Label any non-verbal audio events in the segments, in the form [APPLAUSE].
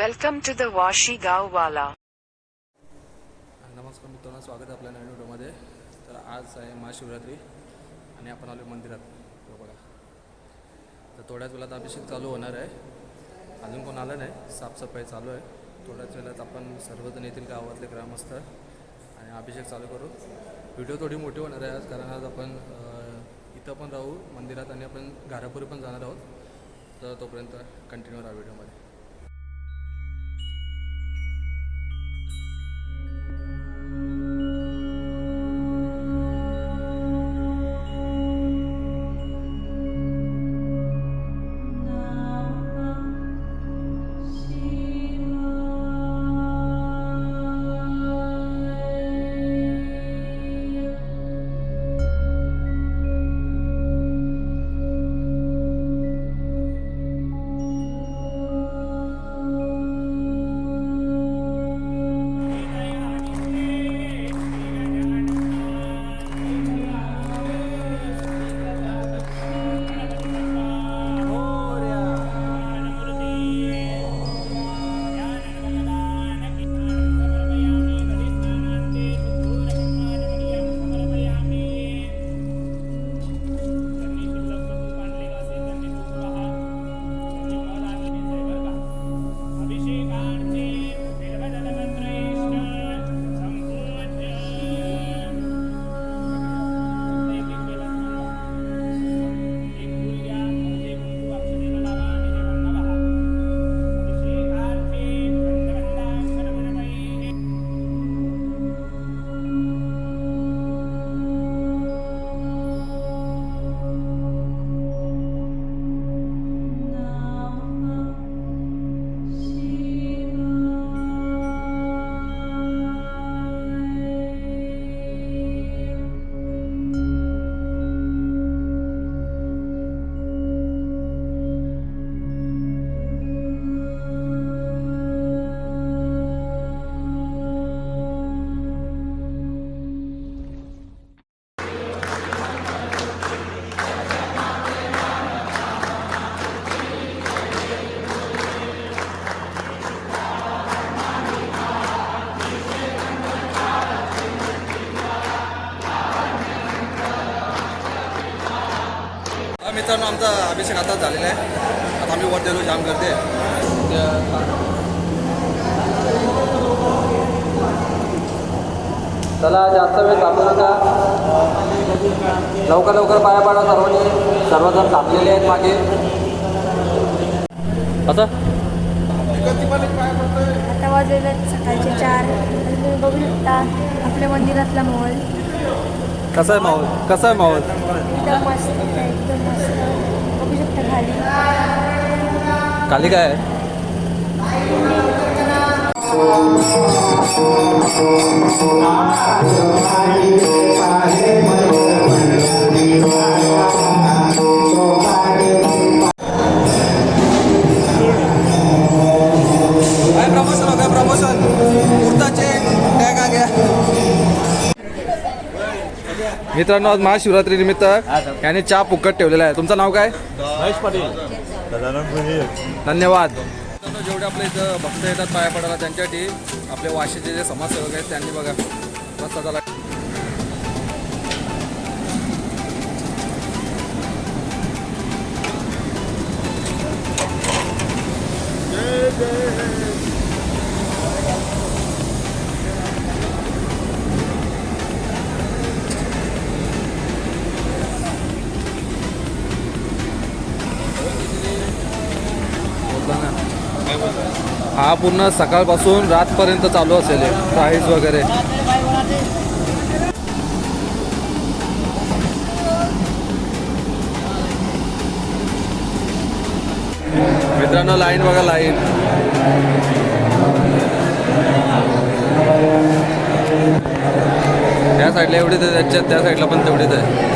Welcome the Washi Washi Wala. नमस्कार मित्रांनो स्वागत आहे आपल्या नवीन व्हिडिओमध्ये. तर आज आहे महाशिवरात्री आणि आपण आलो मंदिरात. हे बघा. तर थोड्याच वेळात अभिषेक चालू होणार आहे. अजून कोण आलं नाही साफसफाई चालू आहे. थोड्याच वेळात आपण सर्वजण येथील गावातले ग्रामस्थ आणि अभिषेक चालू करू. व्हिडिओ थोडी मोठी होणार आहे आज कारण आज आपण इथं पण राहू मंदिरात आणि आपण घारापुरी पण जाणार आहोत. तर तोपर्यंत कंटिन्यू राहा व्हिडिओमध्ये. आताच झालेला आहे. आता आम्ही वर गेलो जाम करते चला जास्त वेळ थांबू नका. लवकर लवकर पाया पाडा सर्वांनी. सर्वजण थांबलेले आहेत मागे. आता? आता वाजलेले सकाळचे चार. तुम्ही बघू शकता आपल्या मंदिरातला मॉल कसा आहे माहोल? कसा आहे माहोल? एकदम मस्त एकदम मस्त. खाली खाली काय? आहे मित्रांनो आज महाशिवरात्री निमित्त याने चहा फुकट ठेवलेला आहे. तुमचं नाव काय? महेश पाटील. धन्यवाद. जेवढे आपले इथं भक्त येतात पाया पडायला त्यांच्यासाठी आपले वाशीचे जे समाजसेवक आहेत त्यांनी बघा. रस्ता झाला हा पूर्ण सकाळपासून रातपर्यंत चालू असेल प्राईज वगैरे. मित्रांनो लाईन बघा लाईन त्या साईडला एवढीच आहे त्याच्यात त्या साईडला पण तेवढीच आहे.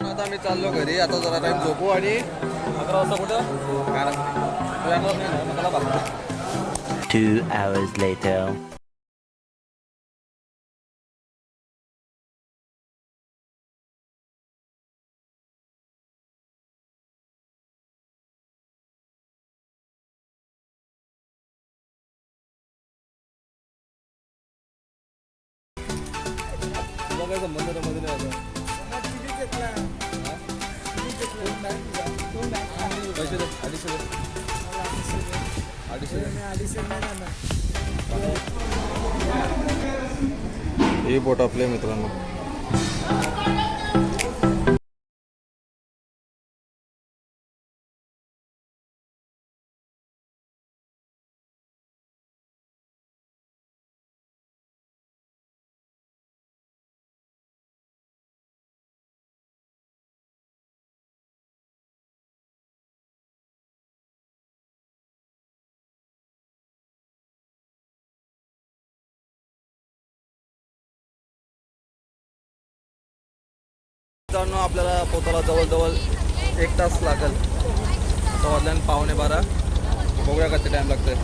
आता आम्ही चाललो घरी आता जरा टाइम झोपू आणि अकरा वाजता कुठं कारण तू येणार नाही ना, मग मला बघतो Two hours later. ही बोट आपल्या मित्रांनो. मित्रांनो आपल्याला पोताला जवळजवळ एक तास लागेल. वाजल्यान पावणे बारा. बघूया किती टाईम लागतोय.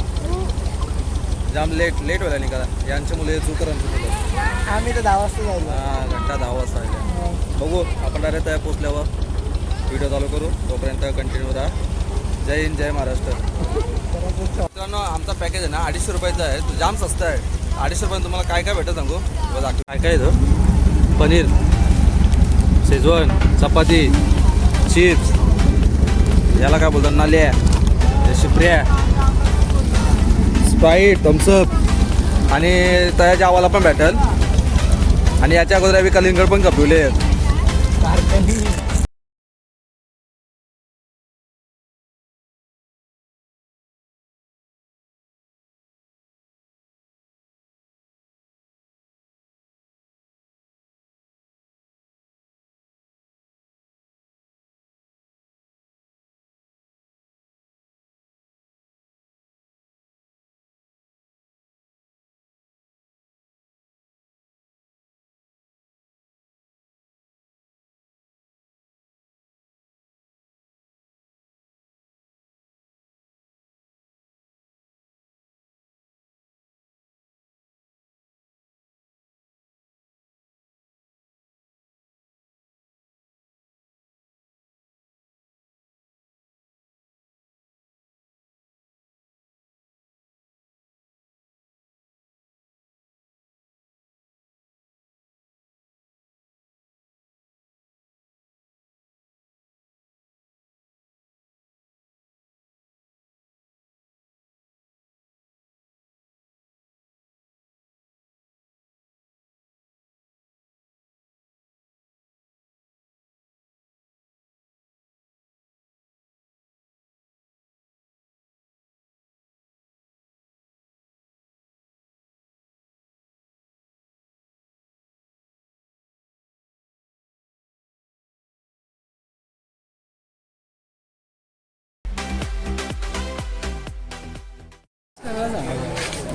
जाम लेट लेट व्हायला निघाला. यांचे मुले तुला आम्ही तर दहा वाजता हा घंटा दहा वाजता आले. बघू आपण डायरेक्ट त्या पोचल्यावर व्हिडिओ चालू करू. तोपर्यंत कंटिन्यू राहा. जय हिंद जय महाराष्ट्र. मित्रांनो आमचा पॅकेज आहे ना अडीचशे रुपयाचा आहे. तो जाम स्वस्त आहे. अडीचशे रुपयात तुम्हाला काय काय भेटत सांगू? बघा. काय काय येतं पनीर. शेजवन चपाती चिप्स याला काय बोलतात? नाल्या. शिपऱ्या स्प्राईट थम्सअप आणि तयाच्या आवाला पण भेटल. आणि याच्या अगोदर आम्ही कलिंगड पण कपिवले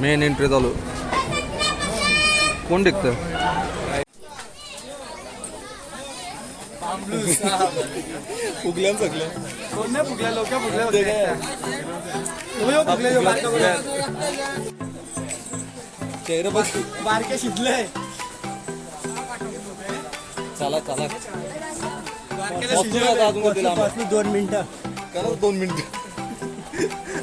मेन एंट्री चालू. कोण टिकतं फुगल्या सगळ्या कोण नाही फुगल्या लोक फुगल्या हो. चेहरा चला चला. दोन मिनिटं. करा दोन मिनिटं.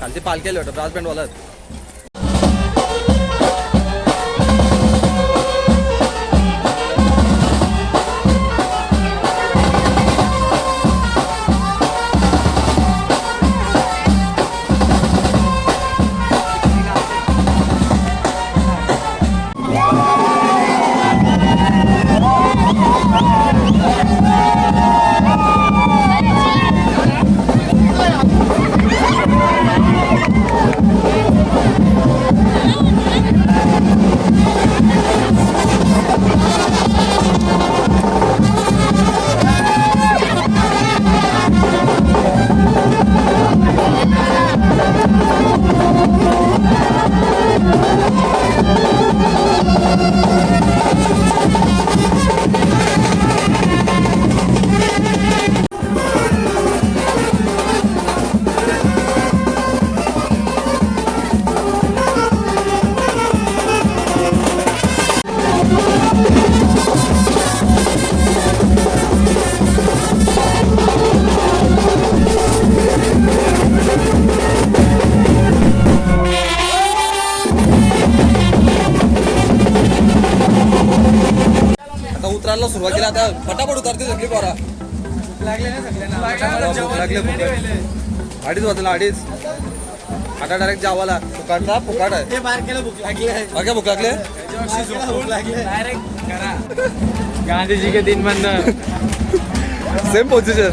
खालती पालखी आली वाटतं ब्रास बँडवाला अडीच वाजला अडीच. आता डायरेक्ट जावाला. फुकाटचा फुकाट आहे. हे बारकेला भूक लागली आहे. बाकी भूक लागले बारकेला भूक लागली आहे. गांधी जी के दिन बंद. सेम पोझिशन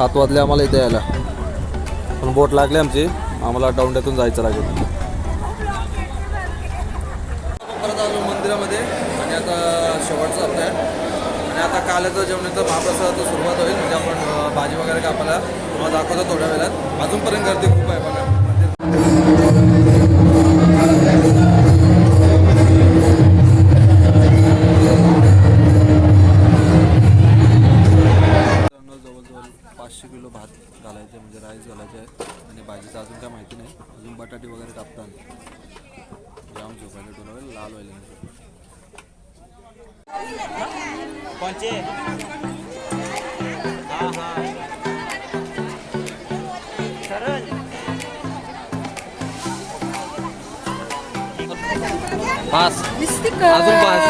सात वाजले आम्हाला इथे यायला. पण बोट लागली आमची. आम्हाला दौंड्यातून जायचं लागेल. परत आलो मंदिरामध्ये आणि आता शेवटचा हप्ता आहे. आणि आता कालचं जेवणाचं महाप्रसादाचं सुरुवात होईल. म्हणजे आपण भाजी वगैरे कापायला तुम्हाला दाखवतो थोड्या वेळात. अजूनपर्यंत गर्दी खूप आहे बघा. पाचशे किलो भात घालायचे आहे, म्हणजे राईस घालायचे आहे आणि भाजीचं अजून काय माहिती नाही. अजून बटाटे वगैरे कापतात. जाम झोपायला टोलावेल लाल व्हायला नाही पाच अजून पाच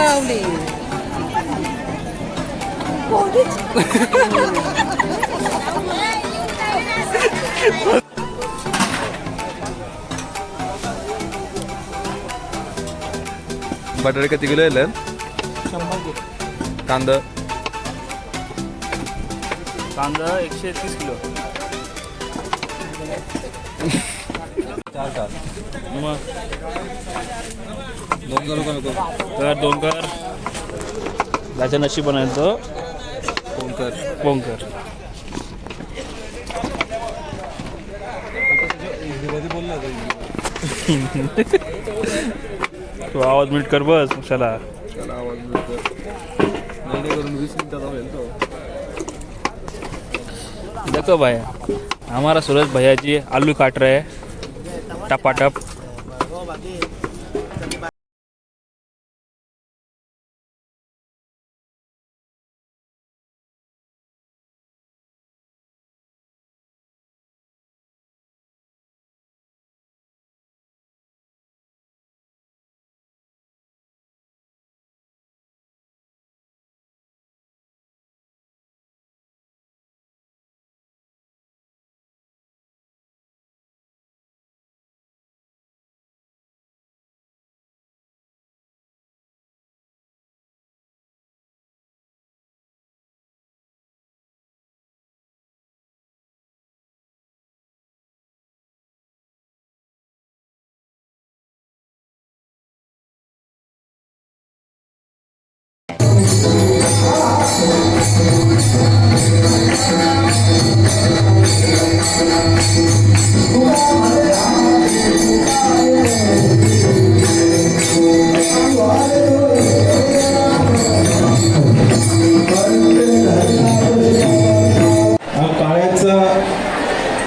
[LAUGHS] बटाटे किती किलो येले कांदा? कांदा एकशे तीस किलो. चार चार मग? दोन नको? तर दोन कर. त्याच्या नशी बनायचं कोणकर. पोंकर तू आवाज मीट कर बस चला आवाज मिळतो नाही नाही करून वीस मिनिटाचा होईल तो देखो भैया हमारा सूरज भैया जी आलू काट रहे हैं टपाटप.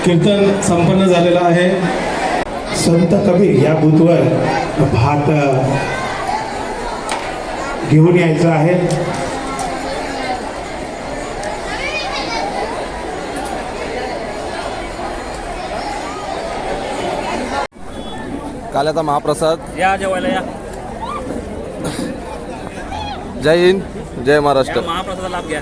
कीर्तन संपन्न झालेलं आहे. संत कबीर या बुथवर भात घेऊन यायचं आहे. काल्याचा महाप्रसाद. या जेवायला या. जय हिंद जय महाराष्ट्र. महाप्रसादा लाभ घ्या.